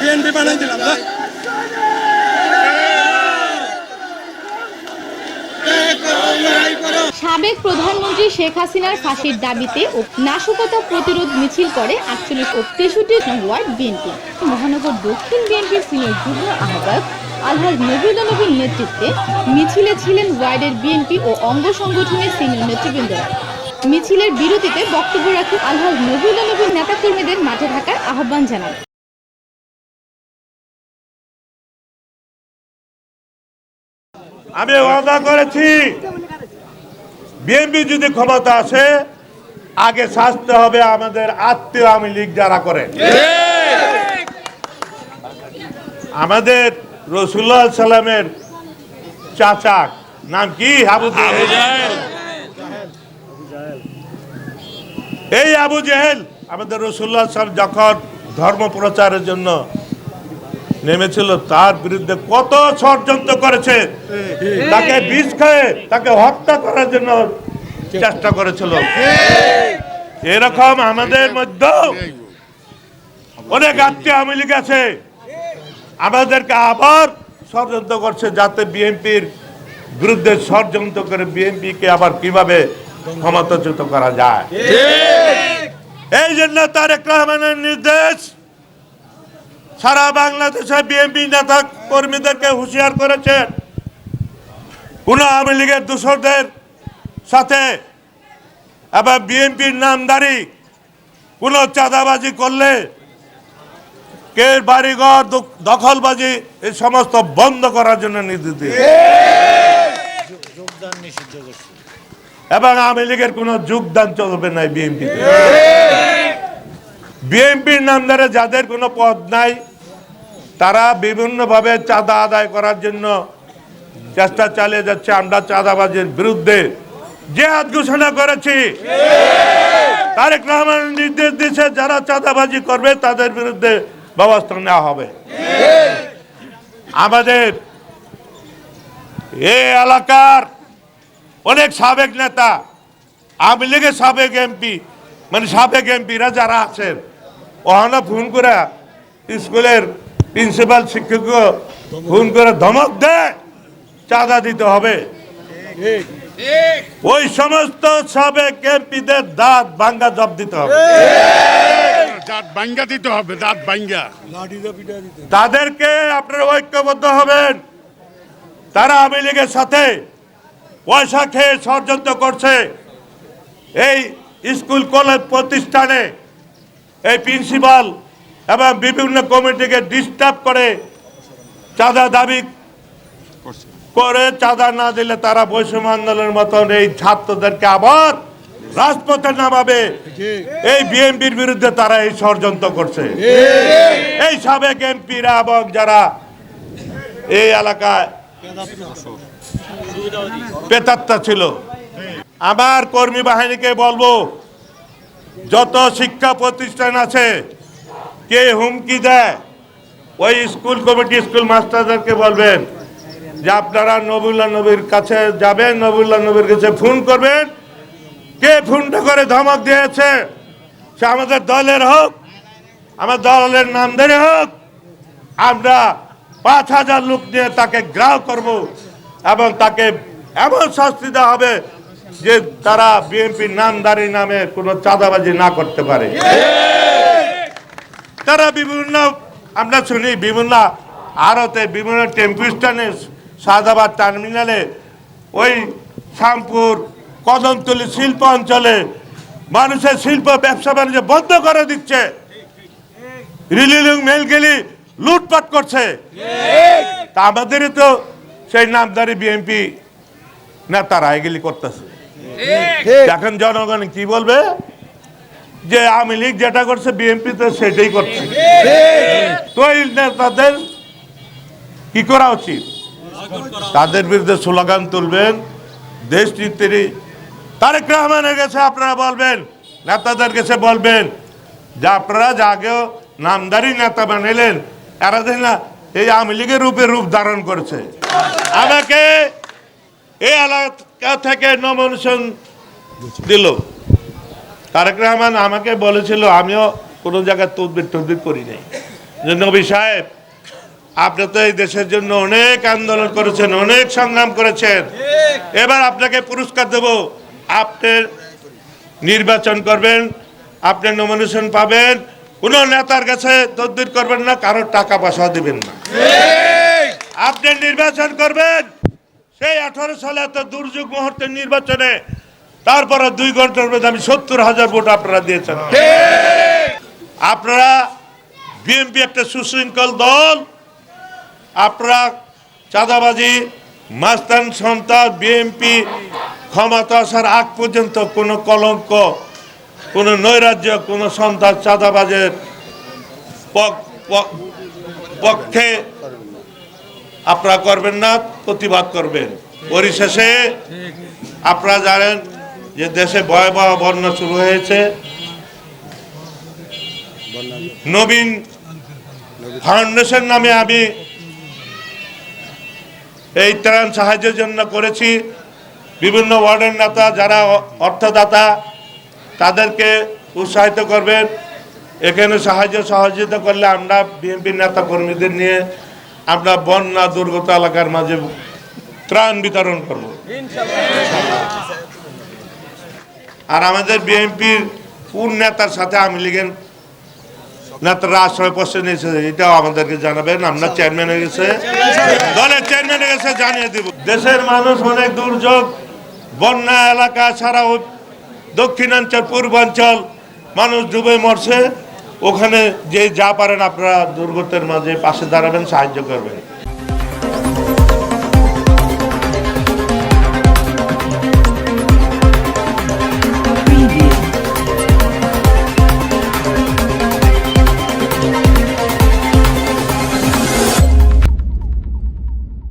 BNP বানাই দিলাম না সাবেক প্রধানমন্ত্রী শেখ হাসিনার ফাঁসির দাবিতে ও নাশকতা প্রতিরোধ মিছিল করে আটচল্লিশ ও তেষট্টি ওয়ার্ড বিএনপি। মহানগর দক্ষিণ বিএনপির সিনিয়র যুগ্ম আহ্বায়ক আলহাজ নবীল নবীর নেতৃত্বে মিছিলে ছিলেন ওয়ার্ডের বিএনপি ও অঙ্গ সংগঠনের সিনিয়র নেতৃবৃন্দরা মিছিলের বিরতিতে বক্তব্য রাখে আলহাজ নবীল নবীর নেতাকর্মীদের মাঠে থাকার আহ্বান জানান। আমি ওয়াদা করেছি বিএনপি যদি ক্ষমতা আসে আগে শাস্তি হবে আমাদের আত্মীয় আমি লীগ যারা করে। আমাদের রসুল্লাহ সাল্লামের চাচা নাম কি? এই আবু জেহেল আমাদের রসুল্লাহ সাল্লাম যখন ধর্ম প্রচারের জন্য নেমেছিল তার বিরুদ্ধে কত ষড়যন্ত্র করেছে তাকে বিষ খেয়ে তাকে হত্যা করার জন্য চেষ্টা করেছিল। এরকম আমাদের মধ্যে অনেক আত্মীয় আওয়ামী লীগ আছে আমাদেরকে আবার ষড়যন্ত্র করছে যাতে বিএনপির বিরুদ্ধে ষড়যন্ত্র করে বিএনপিকে আবার কীভাবে ক্ষমতাচ্যুত করা যায়। এই জন্য তারেক রহমানের নির্দেশ সারা বাংলাদেশে বিএনপি নেতা কর্মীদেরকে হুঁশিয়ার করেছেন। কোন আওয়ামী লীগের দূষরদের সাথে আবার বিএনপির নামদারি কোন চাঁদাবাজি করলে কে বাড়িঘর দখলবাজি এই সমস্ত বন্ধ করার জন্য নির্দেশ দিয়ে এবং আওয়ামী লীগের কোনো যোগদান চলবে না বিএনপিতে। বিএনপির নামদারে যাদের কোনো পদ নাই তারা বিভিন্নভাবে চাঁদা আদায় করার জন্য চেষ্টা চালিয়ে যাচ্ছে আমরা চাঁদাবাজির বিরুদ্ধে। যে জেহাদ ঘোষণা করেছি। তারেক রহমান নির্দেশ দিয়েছে, যারা চাঁদাবাজি করবে তাদের বিরুদ্ধে ব্যবস্থা নেওয়া হবে। আমাদের এই এলাকার অনেক সাবেক নেতা, আওয়ামী লীগের সাবেক এমপি মানে সাবেক এমপিরা যারা আছেন ওখানে ফোন করে স্কুলের প্রিন্সিপাল শিক্ষক ফোন করে ধমক দেয় চাঁদা দিতে হবে। ওই সমস্ত সাবেক এমপিদের দাঁত ভাঙ্গা জব দিতে হবে। দাঁত বাঙ্গা দিতে হবে দাঁত বাঙ্গা তাদেরকে আপনারা ঐক্যবদ্ধ হবেন। তারা আওয়ামী লীগের সাথে পয়সা খেয়ে ষড়যন্ত্র করছে। এই স্কুল কলেজ প্রতিষ্ঠানে এই প্রিন্সিপাল এবং বিভিন্ন কমিটিকে ডিস্টার্ব করে চাঁদা দাবি করে চাঁদা না দিলে তারা বৈষম্য আন্দোলনের মতন এই ছাত্রদেরকে আবার রাজপথে নামাবে। এই বিএনপির বিরুদ্ধে তারা এই ষড়যন্ত্র করছে। এই সাবেক এমপিরা এবং যারা এই এলাকায় পেতাত্তা ছিল। আমার কর্মী বাহিনীকে বলব, যত শিক্ষা প্রতিষ্ঠান আছে কে হুমকি দেয়? ওই স্কুল কমিটি স্কুল মাস্টারদেরকে বলবেন যে আপনারা নবুল্লাহ নবীর কাছে যাবেন, নবুল্লাহ নবীর কাছে ফোন করবেন। কে ফোনটা করে ধমক দিয়েছে? সে আমাদের দলের হোক, আমার দলের নাম ধরে হোক, আমরা পাঁচ হাজার লোক নিয়ে তাকে গ্রাহ করব এবং তাকে এমন শাস্তি দেওয়া হবে যে তারা বিএনপির নামদারি নামে কোনো চাঁদাবাজি না করতে পারে। তারা বিভিন্ন আমরা শুনি বিভিন্ন আরতে বিভিন্ন টেম্পু স্ট্যান্ডে শাহজাবাদ টার্মিনালে ওই শ্যামপুর কদমতলি শিল্প অঞ্চলে মানুষের শিল্প ব্যবসা বাণিজ্য বন্ধ করে দিচ্ছে। রিলিলিং মেলগেলি লুটপাট করছে। তা আমাদেরই তো সেই নামদারি বিএনপি নেতারা এগুলি করতেছে। এখন জনগণ কি বলবে? যে আওয়ামী লীগ যেটা করছে বিএনপি তো সেটাই করছে। তো এই নেতাদের কি করা উচিত? তাদের বিরুদ্ধে স্লোগান তুলবেন দেশ নীতির তারেক রহমানের কাছে আপনারা বলবেন, নেতাদের কাছে বলবেন, যে আপনারা যে আগেও নামদারি নেতা বানাইলেন এরা দেখেন না এই আওয়ামী লীগের রূপে রূপ ধারণ করেছে। আমাকে এই এলাকা থেকে নমিনেশন দিল। তারেক রহমান আমাকে বলেছিল, আমিও কোনো জায়গায় তদবির টদবির করি নাই। নবী সাহেব, আপনি তো এই দেশের জন্য অনেক আন্দোলন করেছেন, অনেক সংগ্রাম করেছেন। এবার আপনাকে পুরস্কার দেব। আপনি নির্বাচন করবেন, আপনি নমিনেশন পাবেন। কোনো নেতার কাছে তদবির করবেন না কারোর টাকা পয়সা দিবেন না। আপনি নির্বাচন করবেন, সেই আঠারো সালে এত দুর্যোগ মুহূর্তে নির্বাচনে তারপরে দুই ঘণ্টার মধ্যে আমি সত্তর হাজার ভোট আপনারা দিয়েছেন। আপনারা বিএনপি একটা সুশৃঙ্খল দল। আপনারা চাঁদাবাজি মাস্তান সন্তান বিএনপি ক্ষমতা আসার আগ পর্যন্ত কোনো কলঙ্ক কোনো নৈরাজ্য কোনো সন্তান চাঁদাবাজের পক- পক- পক্ষে আপনারা করবেন না প্রতিবাদ করবেন। পরিশেষে আপনারা জানেন যে দেশে ভয়াবহ বন্যা শুরু হয়েছে, নবীন ফাউন্ডেশন নামে আমি এই ত্রাণ সাহায্যের জন্য করেছি। বিভিন্ন ওয়ার্ডের নেতা যারা অর্থদাতা, তাদেরকে উৎসাহিত করবেন। এখানে সাহায্য সহযোগিতা করলে আমরা বিএনপি নেতা কর্মীদের নিয়ে আমরা বন্যা দুর্গত এলাকার মাঝে ত্রাণ বিতরণ করব। আর আমাদের বিএনপির কোন নেতার সাথে আওয়ামী লীগের নেতারা আশ্রয় প্রশ্ন নিয়েছে, এটাও আমাদেরকে জানাবেন। আমরা চেয়ারম্যান হয়ে গেছে। দলের চেয়ারম্যান হয়ে গেছে, জানিয়ে দিব। দেশের মানুষ অনেক দুর্যোগ, বন্যা এলাকা ও দক্ষিণাঞ্চল, পূর্বাঞ্চল মানুষ ডুবে মরছে। ওখানে যে যা পারেন আপনারা দুর্গতের মাঝে পাশে দাঁড়াবেন, সাহায্য করবেন।